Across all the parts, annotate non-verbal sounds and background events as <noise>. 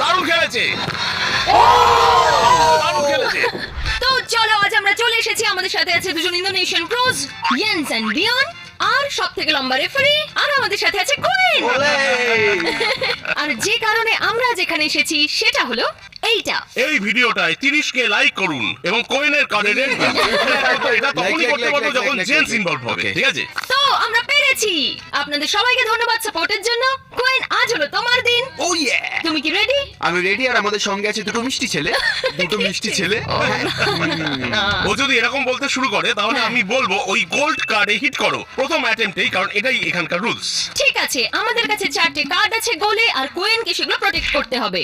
দারুণ খেলেছে। দারুণ খেলেছে। তো চলো আজ আমরা চলে এসেছি আমাদের সাথে আছে দুজন Indonesian pros Jens and Bjorn আর সব থেকে লম্বা রেফারি আর আমাদের সাথে আছে কোয়েন। আর যে কারণে আমরা যেখানে এসেছি সেটা হলো এইটা। এই ভিডিওটায় 30 কে লাইক করুন এবং কোয়েনের কার্ডে এটা তখনই করতে পারব যখন like, ইনভলভ হবে ঠিক আছে? তো আমরা পেরেছি আপনাদের সবাইকে ধন্যবাদ সাপোর্টের জন্য। কোয়েন আজ হলো তোমার দিন। ও ইয়ে তুমি কি রেডি আমি রেডি আর আমাদের সঙ্গে আছে দুটো মিষ্টি ছেলে। <laughs> দুটো মিষ্টি ছেলে। ও যদি এরকম বলতে শুরু করে তাহলে হ্যাঁ। আমি বলব ওই গোল্ড কার্ডে হিট করো। প্রথম অ্যাটেম্পটেই কারণ এটাই এখানকার রুলস ঠিক আছে। আমাদের কাছে চারটে কার্ড আছে গোলে আর কোয়েনকে সেগুলো প্রোটেক্ট করতে হবে।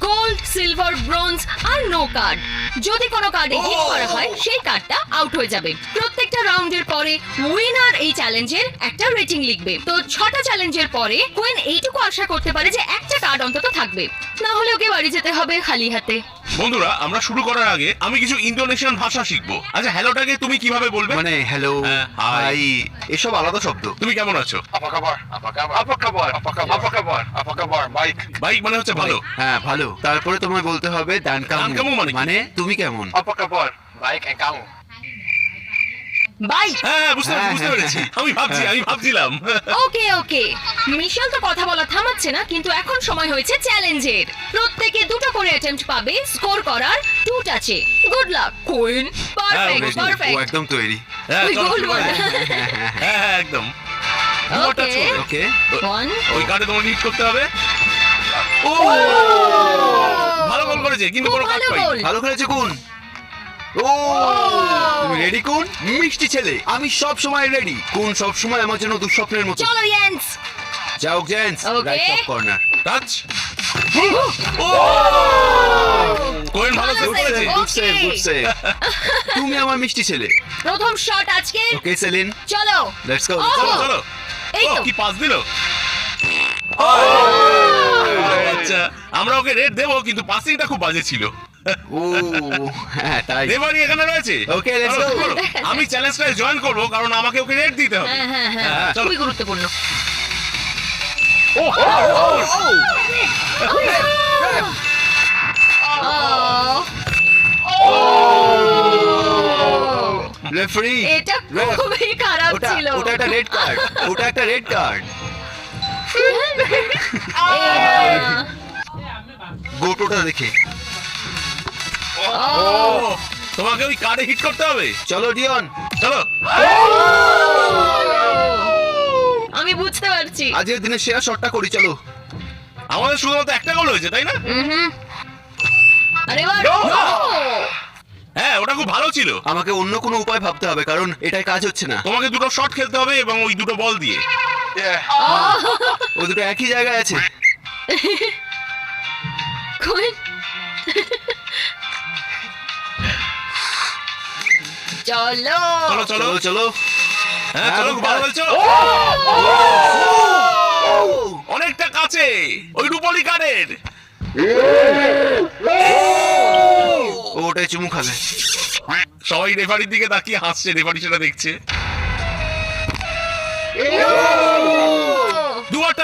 গোল্ড সিলভার ব্রোঞ্জ আর নো কার্ড যদি কোনো কার্ডে হিট করা হয় সেই কার্ডটা আউট হয়ে যাবে। প্রত্যেকটা রাউন্ডের পরে উইনার এই চ্যালেঞ্জের একটা রেটিং লিখবে তো ছটা চ্যালেঞ্জের পরে কোয়েন এইটুকু আশা করতে পারে যে একটা কার্ড অন্তত থাকবে না হলে ওকে বাড়ি যেতে হবে খালি হাতে বন্ধুরা আমরা শুরু করার আগে আমি কিছু ইন্দোনেশিয়ান ভাষা শিখব আচ্ছা হ্যালোটাকে তুমি কীভাবে বলবে মানে হ্যালো হ্যাঁ, hi. হাই এসব আলাদা শব্দ তুমি কেমন আছো Apa kabar? Apa kabar? Apa kabar? Apa kabar? Apa kabar? Apa kabar? Baik. বাইক মানে হচ্ছে ভালো হ্যাঁ ভালো তারপরে তোমায় বলতে হবে দান কামু মানে কি? মানে তুমি কেমন Apa kabar? Baik, and kamu? বাই হ্যাঁ হ্যাঁ, বুঝতে পেরেছি, হ্যাঁ, বুঝতে হ্যাঁ, পেরেছি। হ্যাঁ। আমি ভাবছি আমি ভাবছিলাম। ওকে ওকে মিশেল তো কথা বলা থামাচ্ছে না কিন্তু এখন সময় হয়েছে চ্যালেঞ্জের। প্রত্যেকে দুটো করে অ্যাটেম্প্ট পাবে স্কোর করার two টাচে good luck Quinn perfect okay. ও পারফেক্ট একদম তৈরি। হ্যাঁ ওই চলো গোল শুরু করা যাক। হ্যাঁ হ্যাঁ একদম। দুটো ওকে করবে। ওকে ওয়ান ওই কার্ডে তোমাকে হিট করতে হবে। ও! ভালো করেছে কিন্তু খুব কোনো কাজ ভালো পাই গোল ভালো খেলেছে কোন? ও! তুমি রেডি কোন? মিষ্টি ছেলে। আমি সব সময় রেডি কোন সব সময় আমার জন্য দুঃস্বপ্নের মতো? চলো ইয়েন্স যাও gents right top corner touch Quinn ভালো ভালো সেভ করেছে গুড সেভ গুড সেভ তুমি আমার মিষ্টি ছেলে। প্রথম শট আজকে। ওকে সেলিন চলো। Let's go Oh! চলো চলো। এই তো। কি পাস দিল? আমরা ওকে রেড দেবো কিন্তু পাসিংটা খুব বাজে ছিল। ও হ্যাঁ তাই। এখানে রয়েছে? Okay, let's চলো, go. চলো। আমি চ্যালেঞ্জটায় জয়েন করব কারণ আমাকে ওকে রেড দিতে হবে। হ্যাঁ হ্যাঁ হ্যাঁ হ্যাঁ, খুবই গুরুত্বপূর্ণ। ও রেফারি এটা খুবই খারাপ ছিল। ওটা একটা রেড কার্ড ওটা একটা রেড কার্ড <laughs> <laughs> গোটোটা দেখে। ও তোমাকে ওই কার্ডে হিট করতে হবে। চলো ডিয়ন চলো। আমি বুঝতে পারছি। আজকের দিনে সেরা শটটা করি চলো। আমাদের শুধুমাত্র একটা গোল হয়েছে তাই না? হুম আরে বাহ! হ্যাঁ ওটা খুব ভালো ছিল। আমাকে অন্য কোনো উপায় ভাবতে হবে কারণ এটাই কাজ হচ্ছে না। তোমাকে দুটো শট খেলতে হবে এবং ওই দুটো বল দিয়ে। Yeah. ও দুটো একই জায়গায় আছে। <laughs> কোন চলো। চলো চলো। চলো চলো। হ্যাঁ চলো ভালো বলছো অনেকটা কাছে ওই রূপলি কার্ডের ও ওটাই চুমু খাবে। সবাই রেফারির দিকে তাকিয়ে হাসছে রেফারি সেটা দেখছে।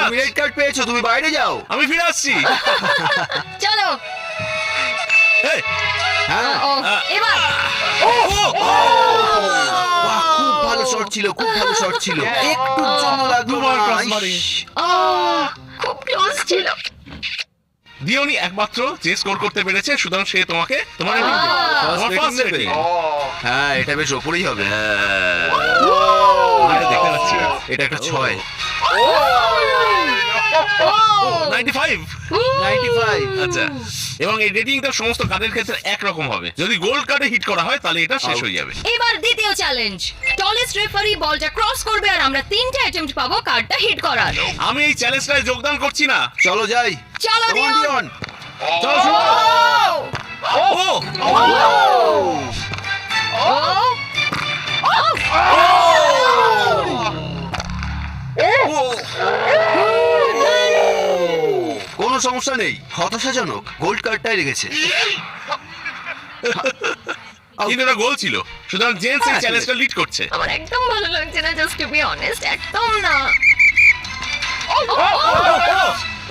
তুমি রেড কার্ড পেয়েছ তুমি বাইরে যাও। আমি ফিরে আসছি। চলো <laughs> হ্যাঁ? এবার। খুব ভালো শট ছিল খুব ভালো শট ছিল। একটু জন্য লাগল দুবার না। cross মারে। ইস, আহ, খুব ক্লোজ ছিল। দিওনি একমাত্র যে স্কোর করতে পেরেছে সুতরাং সে তোমাকে তোমার. হ্যাঁ এটা বেশ ওপরেই হবে। হ্যাঁ, এটা দেখতে পাচ্ছি। এটা একটা ছয়। ও। 95 95 আচ্ছা। এবং এই রেটিংটা সমস্ত কার্ডের ক্ষেত্রে একরকম হবে? যদি গোল্ড কার্ডে হিট করা হয় তাহলে এটা শেষ হয়ে যাবে। এবার দ্বিতীয় চ্যালেঞ্জ টলেস্ট রেফারি বলটা ক্রস করবে আর আমরা তিনটে অ্যাটেম্প্ট পাবো কার্ডটা হিট করার। আমি এই চ্যালেঞ্জটায় যোগদান করছি না। চলো যাই। চলো Come on, দিয়ন ডিয়ন। চলো শুরু। করো। ও! কোনো সমস্যা নেই হতাশাজনক গোল্ড কার্ডটাই রেখেছে কিন্তু এটা গোল ছিল সুতরাং জেন্টস এই হ্যাঁ, চ্যালেঞ্জটা লিড করছে আমার একদম ভালো লাগছে না জাস্ট টু বি অনেস্ট একদম না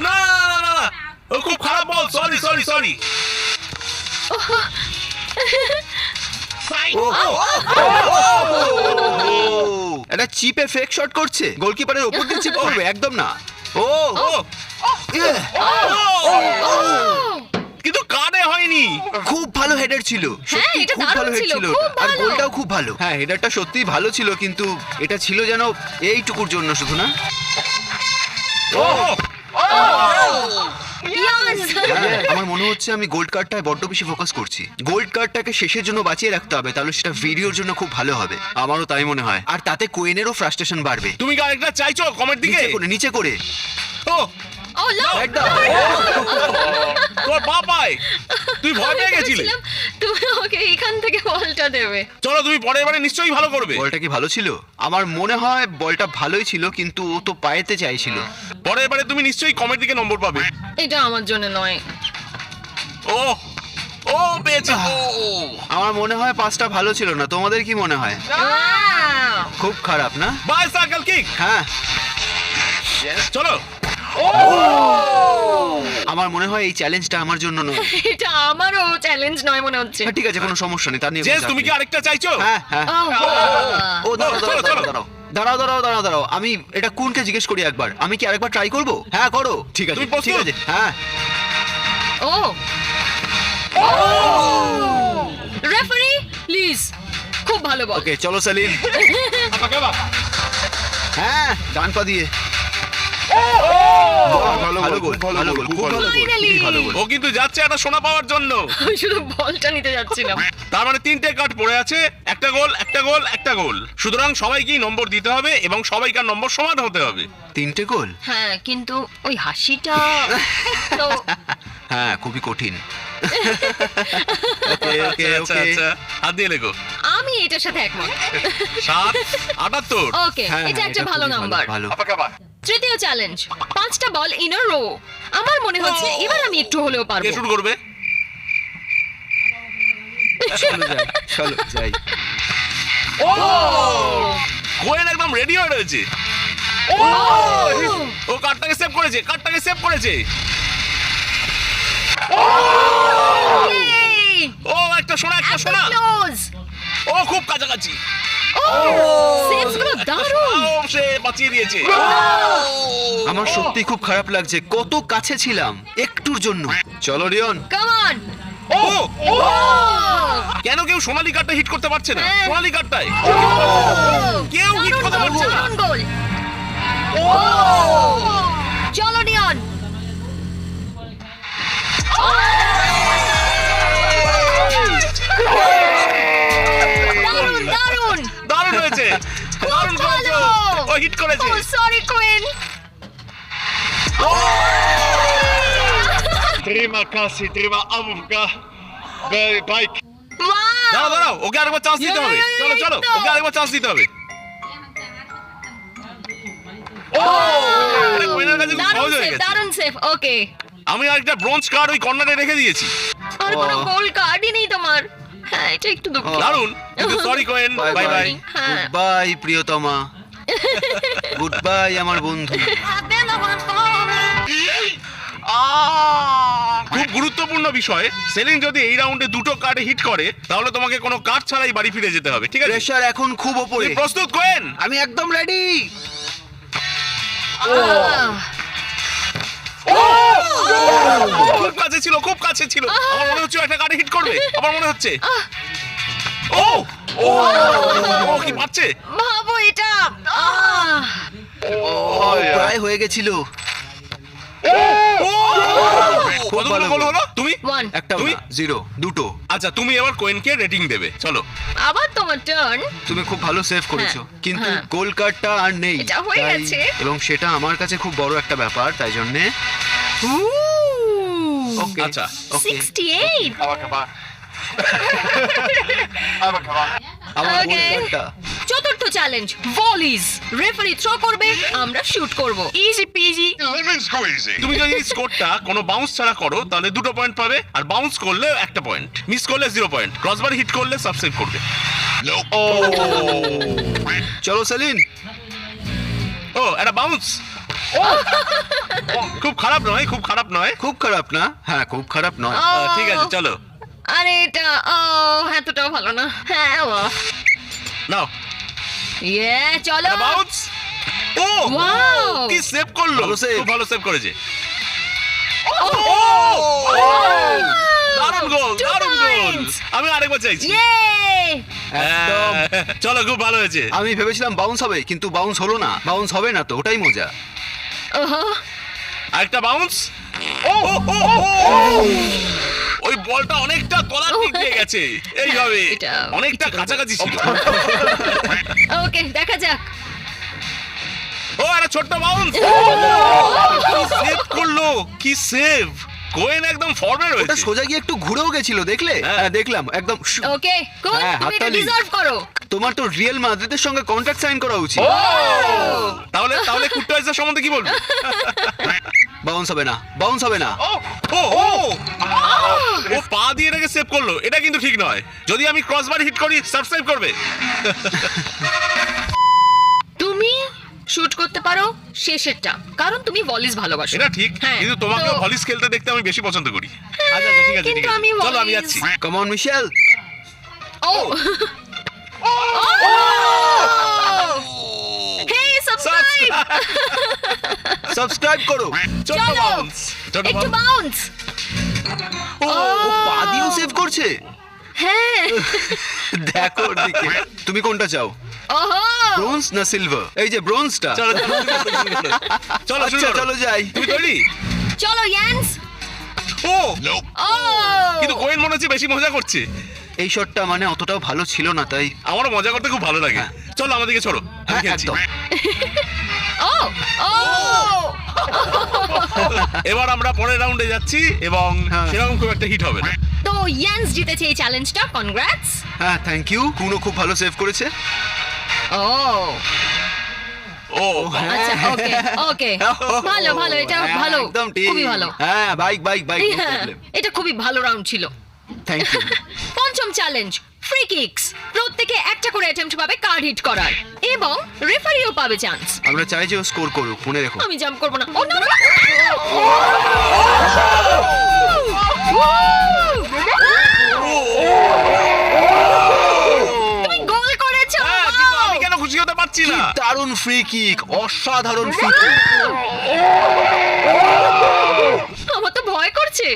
না না না না সরি একটা চিপে ফেক শট করছে গোলকিপারের ওপর দিয়ে চিপ করবে একদম না ও ইয়ে, কিন্তু কানে হয়নি খুব ভালো হেডার ছিল সত্যি এটা খুব ভালো দারুণ হেড ছিল, ছিল খুব আর ভালো। গোলটাও খুব ভালো হ্যাঁ হেডারটা সত্যিই ভালো ছিল কিন্তু এটা ছিল যেন এইটুকুর জন্য শুধু না ও! হ্যাঁ, আমার মনে হচ্ছে আমি গোল্ড কার্ডটায় বড্ড বেশি ফোকাস করছি। গোল্ড কার্ডটাকে শেষের জন্য বাঁচিয়ে রাখতে হবে তাহলে সেটা ভিডিওর জন্য খুব ভালো হবে। আমারও তাই মনে হয়। আর তাতে কোয়েনেরও ফ্রাস্ট্রেশন বাড়বে। তুমি কি আরেকটা চাইছো কমের দিকে? নিচে করে ও করে। ও Oh, একদম তোর পা পায় তুই ভয় পেয়ে আমি গেছিলে। তুমি ওকে এখান থেকে বলটা দেবে। চলো তুমি পরের বারে নিশ্চয়ই ভালো করবে। বলটা কি ভালো ছিল? আমার মনে হয় বলটা ভালোই ছিল কিন্তু ও তো পায়েতে চাইছিল। পরের বারে তুমি নিশ্চয়ই কমের দিকে নম্বর পাবে। এটা আমার জন্য নয়। ও ও পেয়েছে। আমার মনে হয় পাঁচটা ভালো ছিল না। তোমাদের কি মনে হয়? খুব খারাপ না? কিক হ্যাঁ। চলো। আমার মনে হয় এই চ্যালেঞ্জটা আমার জন্য নয়। <laughs> এটা আমারও চ্যালেঞ্জ নয় মনে হচ্ছে। হ্যাঁ, ঠিক আছে কোনো সমস্যা নেই তা নিয়ে জেস তুমি কি আরেকটা চাইছো? হ্যাঁ হ্যাঁ। Oh, ও দাঁড়াও দাঁড়াও দাঁড়াও দাঁড়াও দাঁড়াও দাঁড়াও দাঁড়াও আমি এটা কোনকে জিজ্ঞেস করি একবার? আমি কি আরেকবার ট্রাই করব? হ্যাঁ করো। ঠিক আছে তুমি ঠিক আছে হ্যাঁ। oh. রেফারি প্লিজ খুব ভালো বল। ওকে চলো সেলিম <laughs> হ্যাঁ ডান পা দিয়ে। ভালো ভালো গোল, গোল ভালো ভালো গোল গোল, খুব খুব ভালো গোল Finally! খুবই ভালো গোল। ও কিন্তু যাচ্ছে একটা সোনা পাওয়ার জন্য। আমি শুধু বলটা নিতে যাচ্ছিলাম। তার মানে তিনটে কার্ড পড়ে আছে একটা গোল একটা গোল একটা গোল। সুতরাং সবাইকেই নম্বর দিতে হবে এবং সবাইকার নম্বর সমান হতে হবে। তিনটে গোল? হ্যাঁ কিন্তু ওই হাসিটা তো <laughs> হ্যাঁ খুবই কঠিন। ওকে ওকে আচ্ছা ওকে আচ্ছা। হাত দিয়ে লেগো আমি এটার সাথে একমত। সাত আটাত্তর। ওকে হ্যাঁ এটা হ্যাঁ, একটা এটা ভালো খুবই নাম্বার ভালো? তৃতীয় চ্যালেঞ্জ পাঁচটা বল ইন রো আমার মনে হচ্ছে এবার আমি একটু হলেও কে পারব শুরু করবে? চলো যাই চলো যাই। কোয়েন একদম রেডি হয়ে রয়েছে। ও! কার্ডটাকে সেভ করেছে কার্ডটাকে সেভ করেছে। Yay! ও সোনা ক্লোজ ও খুব কাছাকাছি। ও ও সে বাঁচিয়ে দিয়েছে। আমার সত্যি খুব খারাপ লাগছে কত কাছে ছিলাম একটুর জন্য। চলো রিয়ন। কাম ও ও। কেন কেউ সোনালী কার্ডটা হিট করতে পারছে না? হ্যাঁ। সোনালী কার্ডটাই কেউ hit করতে পারছে না। গোল চলো নিয়ন দারুণ দারুণ। দারুণ হয়েছে। দারুণ করেছে। ও। হিট করেছে। ও sorry Quinn Terima kasih, terima. Baik. দাঁড়াও দাঁড়াও ওকে আরেকবার চান্স দিতে হবে। চলো চলো ওকে আরেকবার চান্স দিতে হবে। হয়ে সেফ গেছে। দারুণ সেফ ওকে আমি আরেকটা ব্রোঞ্জ কার্ড ওই কর্নারে রেখে দিয়েছি। আর কোনো ও। গোল কার্ডই নেই তোমার। এটা একটু দুঃখ। দারুণ। কিন্তু sorry Quinn bye bye bye হ্যাঁ। গুড বাই প্রিয়তমা। গুড বাই আমার বন্ধু। খুব গুরুত্বপূর্ণ বিষয়। সেলিং যদি এই রাউন্ডে দুটো কার্ডে হিট করে তাহলে তোমাকে কোনো কার্ড ছাড়াই বাড়ি ফিরে যেতে হবে ঠিক আছে? প্রেশার এখন খুব ওপরে। প্রস্তুত কোয়েন আমি একদম রেডি কাছে ছিল খুব কাছে ছিল। আমার মনে হচ্ছে একটা কার্ডে হিট করবে। আমার মনে হচ্ছে। ও! ও ও কি পাচ্ছে? ভাবো এটা। প্রায় হয়ে গেছিল। কতগুলো গোল গোল। হলো? তুমি? একটা তুমি? জিরো দুটো। আচ্ছা তুমি এবার কোয়েনকে রেটিং দেবে। চলো। আবার তোমার টার্ন তুমি খুব ভালো সেভ করেছ। হ্যাঁ, কিন্তু হ্যাঁ। গোল কার্ডটা আর নেই। এটা হয়ে গেছে। এবং সেটা আমার কাছে খুব বড় একটা ব্যাপার তাই জন্য কার্ডটা চতুর্থ চ্যালেঞ্জ ভলিজ রেফারি থ্রো করবে আমরা শুট করব। ইজি পিজি তুমি যদি স্কোরটা কোনো বাউন্স ছাড়া করো তাহলে দুটো পয়েন্ট পাবে আর বাউন্স করলে একটা পয়েন্ট মিস করলে জিরো পয়েন্ট ক্রসবার হিট করলে সাবসেভ করবে। চলো সেলিন ও একটা বাউন্স <laughs> খুব খারাপ নয় খুব খারাপ নয়। খুব খারাপ না? হ্যাঁ খুব খারাপ নয়। আহ, ঠিক আছে চলো। আরে এটা ও এতটাও ভালো না। হ্যাঁ ও। নাও। ইয়ে চলো। Bounce oh Wow! কি সেভ করল? ভালো save. খুব ভালো সেভ করেছে। ও! দারুণ গোল Two দারুণ গোল points! আমি আরেকবার চাইছি। ইয়ে একদম। হ্যাঁ, চলো খুব ভালো হয়েছে। আমি ভেবেছিলাম বাউন্স হবে কিন্তু বাউন্স হলো না। বাউন্স হবে না তো ওটাই মজা। আরেকটা বাউন্স ও ও, ও, ও। ওই বলটা অনেকটা কলার দিক দিয়ে গেছে। এইভাবে। <laughs> অনেকটা কিছু কাছাকাছি ছিল। <laughs> ওকে দেখা যাক। ও আরে ছোট্ট বাউন্স কি সেভ করল? কি সেভ কোয়েন একদম ফর্মে ওটা রয়েছে সোজা গিয়ে একটু ঘুরেও গেছিল দেখলে? হ্যাঁ। হ্যাঁ দেখলাম একদম শু। ওকে কোন হ্যাঁ, তুমি এটা হাততালি। ডিজার্ভ করো। তোমার তো রিয়েল মাদ্রিদের সঙ্গে কন্ট্রাক্ট সাইন করা উচিত। তাহলে তাহলে কুট্টাইজার সম্বন্ধে কি বলব? বাউন্স <laughs> হবে না বাউন্স হবে না। ও ও ও! ও পা দিয়ে এটাকে সেভ করল এটা কিন্তু ঠিক নয়। যদি আমি ক্রসবার হিট করি সাবস্ক্রাইব করবে। <laughs> শুট করতে পারো শেষেরটা। কারণ তুমি ভলিস ভালোবাসো। এটা ঠিক হ্যাঁ, কিন্তু তোমাকে ভলিস খেলতে দেখতে আমি বেশি পছন্দ করি। আচ্ছা আচ্ছা ঠিক আছে ঠিক চলো আমি যাচ্ছি। Come on Michelle oh! Hey subscribe subscribe করো। চলো। বাউন্স একটু বাউন্স ও পা দিয়েও সেভ করছে? হ্যাঁ। <laughs> দেখো ওর তুমি কোনটা চাও? ব্রোঞ্জ না সিলভার? এই যে ব্রোঞ্জটা। চলো চলো। চলো শুরু আচ্ছা। চলো যাই। তুমি তৈরি? চলো ইয়ান্স ও! ও! কিন্তু কোয়েন মনে হচ্ছে বেশি মজা করছে। এই শটটা মানে অতটাও ভালো ছিল না তাই। আমারও মজা করতে খুব ভালো লাগে। হ্যাঁ। চলো আমাদেরকে ছড়ো হ্যাঁ একদম। ও! ও! <laughs> এবার আমরা পরের রাউন্ডে যাচ্ছি এবং হ্যাঁ। সেরকম খুব একটা হিট হবে না। তো ইয়ান্স জিতেছে এই চ্যালেঞ্জটা কনগ্রাটস হ্যাঁ থ্যাংক ইউ কুনো খুব ভালো সেভ করেছে। ও ও আচ্ছা ওকে ওকে ভালো ভালো এটা হ্যাঁ, ভালো একদম ঠিক খুবই ভালো হ্যাঁ বাইক বাইক বাইক হ্যাঁ, এটা খুবই ভালো রাউন্ড ছিল থ্যাংক ইউ পঞ্চম চ্যালেঞ্জ ফ্রি কিকস প্রত্যেকে একটা করে অ্যাটেম্প্ট পাবে কার্ড হিট করার এবং রেফারিও পাবে চান্স আমরা চাই যে ও স্কোর করুক মনে রেখো আমি জাম্প করব না ও না পারছি না দারুণ ফ্রি কিক অসাধারণ ফ্রি কিক আমার তো ভয় করছে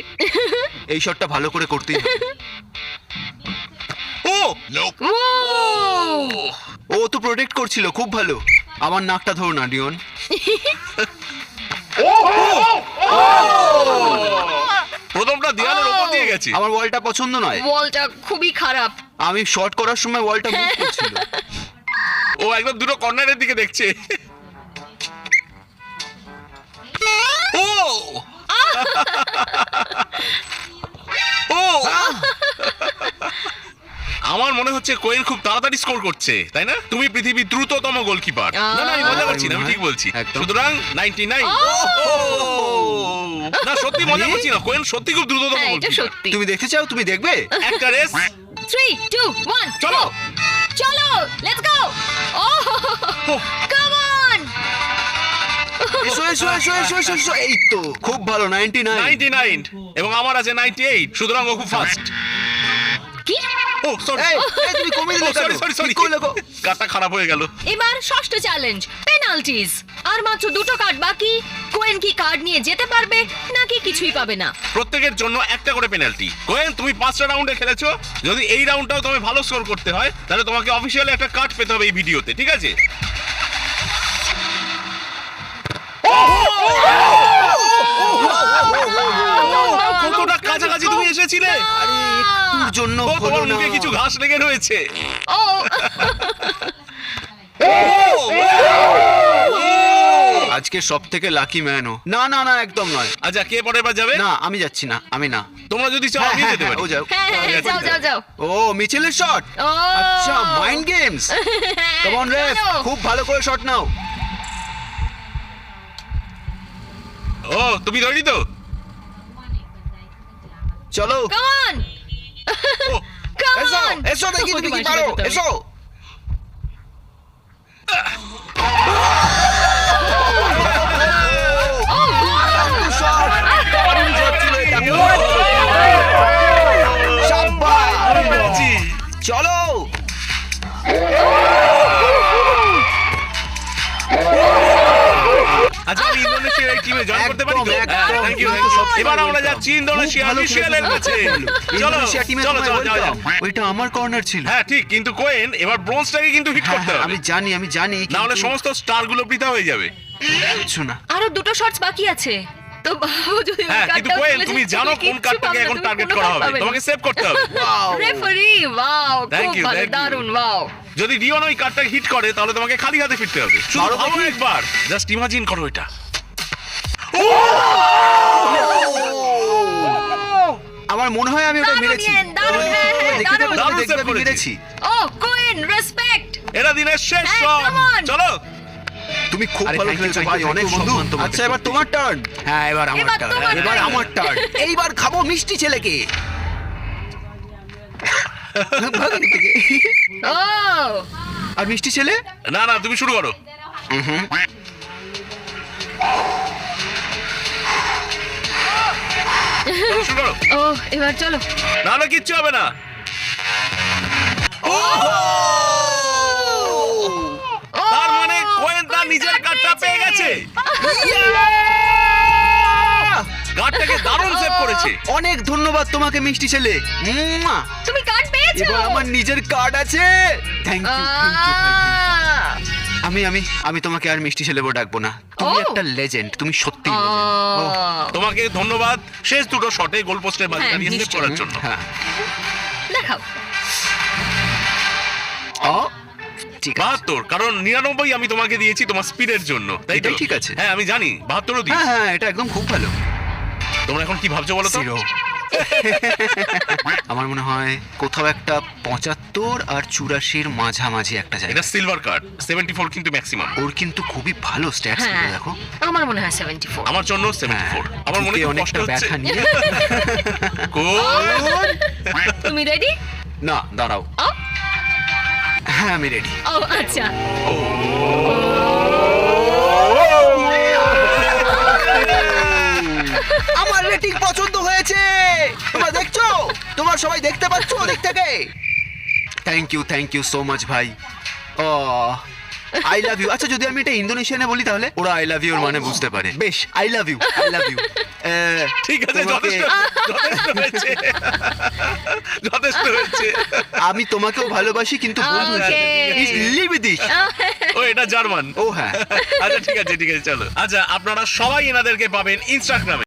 এই শটটা ভালো করে করতেই হবে। ও ও ও তো প্রোটেক্ট করছিল খুব ভালো আমার নাকটা ধরো না ডিওন প্রথমটা দেয়ালের উপর দিয়ে গেছে আমার বলটা পছন্দ নয় বলটা খুবই খারাপ আমি শর্ট করার সময় বলটা মুভ করছিল ও একদম দুটো কর্নারের দিকে দেখছে। ও! ও! আমার মনে হচ্ছে কোয়েন খুব তাড়াতাড়ি স্কোর করছে তাই না? তুমি পৃথিবীর দ্রুততম গোলকিপার না না আমি মজা করছি না আমি ঠিক বলছি। সুতরাং 99 না সত্যি মজা করছি না কোয়েন সত্যি খুব দ্রুততম হ্যাঁ গোলকিপার তুমি দেখতে চাও তুমি দেখবে? একটা রেস থ্রি টু ওয়ান চলো। চলো let's go O come on এসো এসো এসো এসো এসো এসো। এই তো খুব ভালো 99 99 এবং আমার আছে 98 সুতরাং ও খুব ফাস্ট কি? ও সরি <laughs> এই তুমি কমে দিলে সরি সরি সরি কই লাগো কাটা খারাপ হয়ে গেল। এবার ষষ্ঠ চ্যালেঞ্জ পেনাল্টিজ আর মাত্র দুটো কার্ড বাকি। কোয়েন কি কার্ড নিয়ে যেতে পারবে নাকি কিছুই পাবে না? প্রত্যেকের জন্য একটা করে পেনাল্টি কোয়েন তুমি পাঁচটা রাউন্ডে খেলেছো। যদি এই রাউন্ডটাও তুমি ভালো স্কোর করতে হয় তাহলে তোমাকে অফিসিয়ালি একটা কার্ড পেতে হবে এই ভিডিওতে ঠিক আছে? কাছাকাছি তুমি এসেছিলে? আরে একটুর জন্য ও হলো না। মুখে কিছু ঘাস লেগে রয়েছে। ও! আজকে সব থেকে লাকি ম্যান ও। না না না একদম নয়। আচ্ছা কে পরের বার যাবে? না আমি যাচ্ছি না আমি না। তোমরা যদি চাও হ্যাঁ, আমি হ্যাঁ, যেতে হ্যাঁ, পারি। ও যাও। হ্যাঁ হ্যাঁ হ্যাঁ, যাও যাও যাও। ও মিচেলের শট ও! আচ্ছা mind games come on ref চলো। খুব ভালো করে শট নাও। ও তুমি তৈরি তো? চলো। কাম অন কাম অন এসো দেখি তুমি কি পারো এসো। <laughs> চলো। আমাদের এই টিমে জয়েন করতে পারি তো? হ্যাঁ, এবার আমরা যাচ্ছি ইন্দোনেশিয়া মিশেলের কাছে খুব চলো চলো চলো যাওয়া ওইটা আমার কর্নার ছিল। হ্যাঁ ঠিক কিন্তু কোয়েন এবার ব্রোঞ্জটাকে কিন্তু হিট হ্যাঁ, করতে হ্যাঁ, হবে। আমি জানি আমি জানি না হলে সমস্ত স্টারগুলো বৃথা হয়ে যাবে। শোনা না। আরও দুটো শর্টস বাকি আছে। তো বাবু যদি হ্যাঁ কিন্তু চলে তুমি জানো কোন কার্ডটাকে এখন টার্গেট করা হবে? তোমাকে সেভ করতে হবে। <laughs> রেফারি ওয়াও thank ওয়াও যদি ওই কার্ডটাকে হিট করে তাহলে তোমাকে খালি হাতে ফিরতে হবে। শুধু একবার। জাস্ট ইমাজিন করো এটা। <laughs> আমার মনে হয় আমি ওটা মেরেছি। হ্যাঁ, হ্যাঁ। মেরেছি। ও কোয়েন রেসপেক্ট এটা দিনের শেষ শট. চলো। তুমি খুব ভালো খেলেছো ভাই অনেক বন্ধু আচ্ছা এবার তোমার টার্ন হ্যাঁ এবার আমার টার্ন এবার আমার টার্ন এইবার খাব মিষ্টি ছেলেকে। থেকে। ও! আর মিষ্টি ছেলে? না না তুমি শুরু করো। চলো, ও এবার চলো। না না কিচ্ছু হবে না। তার মানে কোয়েন তার নিজের কার্ডটা পেয়ে গেছে। কার্ডটাকে দারুণ সেভ করেছে। অনেক ধন্যবাদ তোমাকে মিষ্টি ছেলে। মুয়া। তুমি কার্ড পেয়েছ? এবার আমার নিজের কার্ড আছে। থ্যাংক ইউ আমি আমি আমি তোমাকে আর মিষ্টি ছেলে ডাকবো না। তুমি একটা লেজেন্ড তুমি সত্যি তোমাকে ধন্যবাদ শেষ দুটো শটে গোল পোস্টের মাঝে হ্যাঁ, দাঁড়িয়ে সেভ করার জন্য। হ্যাঁ। দেখাও। ও! ঠিক আছে। বাহাত্তর কারণ নিরানব্বই আমি তোমাকে দিয়েছি তোমার স্পিডের জন্য তাই তো? এটাই ঠিক আছে। হ্যাঁ আমি জানি বাহাত্তরও দিই হ্যাঁ হ্যাঁ এটা একদম খুব ভালো। তোমরা এখন কি ভাবছ বলো তো? জিরো। <laughs> আমার মনে হয় কোথাও একটা পঁচাত্তর আর চুরাশির মাঝামাঝি একটা এটা সিলভার কার্ড সেভেন্টি ফোর কিন্তু ম্যাক্সিমাম ওর কিন্তু খুবই ভালো স্ট্যাটস হ্যাঁ দেখো। আমার মনে হয় 74 আমার জন্য সেভেন্টি হ্যাঁ ফোর আমার মনে খুব অনেকটা হচ্ছে। ব্যথা নিয়ে। <laughs> কোন? তুমি রেডি না দাঁড়াও। ও হ্যাঁ আমি রেডি ও আচ্ছা। <laughs> আমার রেটিং পছন্দ হয়েছে। তোমরা দেখছ? তোমার সবাই দেখতে পাচ্ছ ওদিক থেকে thank you thank you so much ভাই। ও আই লাভ ইউ আচ্ছা যদি আমি এটা ইন্দোনেশিয়ানে বলি তাহলে? ওরা আই লাভ ইউ এর মানে বুঝতে পারে। বেশ I love you I love you ঠিক আছে যথেষ্ট যথেষ্ট হয়েছে। যথেষ্ট হয়েছে। আমি তোমাকেও ভালোবাসি কিন্তু ও এটা জার্মান। ও হ্যাঁ। আচ্ছা ঠিক আছে ঠিক আছে চলো। আচ্ছা আপনারা সবাই এনাদেরকে পাবেন ইনস্টাগ্রামে